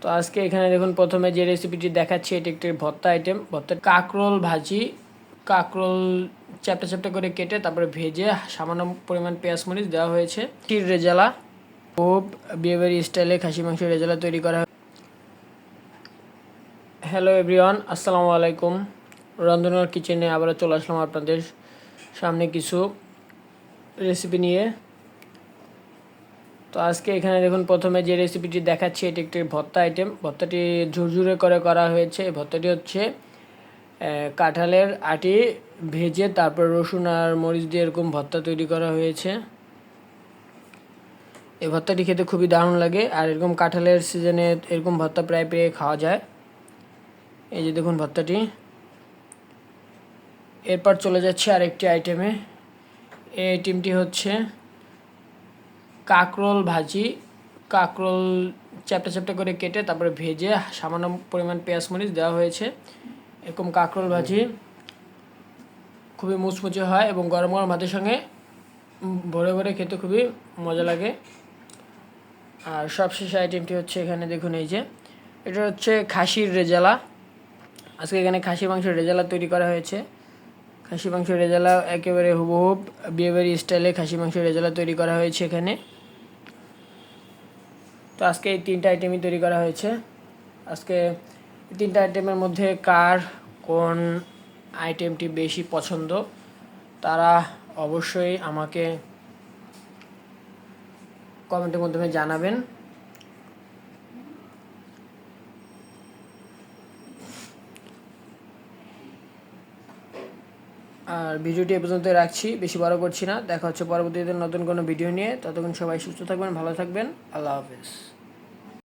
তো আজকে এখানে দেখুন প্রথমে যে রেসিপিটি দেখাচ্ছি, এটি একটি ভর্তা আইটেম ভর্তা কাকরোল ভাজি, কাকরোল চ্যাপটা চ্যাপটা করে কেটে তারপরে ভেজে সামান্য পরিমাণ পেঁয়াজ মরিচ দেওয়া হয়েছে। টির রেজালা, খুব বিয়েবাড়ি স্টাইলে খাসি মাংস রেজালা তৈরি করা হ্যালো এভরিওয়ান আসসালামু আলাইকুম। রন্ধনার কিচেনে আবারও চলে আসলাম আপনাদের সামনে কিছু রেসিপি নিয়ে। তো আজকে এখানে দেখুন, প্রথমে যে রেসিপিটি দেখাচ্ছি, এটি একটি ভর্তা আইটেম ভর্তাটি ঝুরঝুরে করে করা হয়েছে। এই ভর্তাটি হচ্ছে কাঁঠালের আটি ভেজে তারপর রসুন আর মরিচ দিয়ে এরকম ভর্তা তৈরি করা হয়েছে। এই ভর্তাটি খেতে খুবই দারুণ লাগে। আর এরকম কাঁঠালের সিজনে এরকম ভর্তা প্রায় পেয়ে খাওয়া যায়। এই যে দেখুন ভর্তাটি। এরপর চলে যাচ্ছে আরেকটি আইটেমে এই আইটেমটি হচ্ছে কাকরোল ভাজি, কাকরোল চ্যাপটা চ্যাপটা করে কেটে তারপরে ভেজে সামান্য পরিমাণ পেঁয়াজ মরিচ দেওয়া হয়েছে। এরকম কাকরোল ভাজি খুবই মুচমুচে হয় এবং গরম গরম ভাতের সঙ্গে ভরে ভরে খেতে খুবই মজা লাগে। আর সবশেষ আইটেমটি হচ্ছে এখানে দেখুন এই যে, এটা হচ্ছে খাসির রেজালা। আজকে এখানে খাসি মাংসের রেজালা তৈরি করা হয়েছে। খাসি মাংসের রেজালা একেবারে হুবহুব বিয়েবাড়ি স্টাইলে খাসি মাংসের রেজালা তৈরি করা হয়েছে এখানে। তো আজকে এই তিনটা আইটেমই তৈরি করা হয়েছে। আজকে তিনটা আইটেমের মধ্যে কার কোন আইটেমটি বেশি পছন্দ, তারা অবশ্যই আমাকে কমেন্টের মাধ্যমে জানাবেন। আর ভিডিওটি এ পর্যন্ত রাখছি। বেশি বড় করছি না। দেখা হচ্ছে পরবর্তীতে নতুন কোনো ভিডিও নিয়ে। ততক্ষণ সবাই সুস্থ থাকবেন, ভালো থাকবেন। আল্লাহ হাফেজ।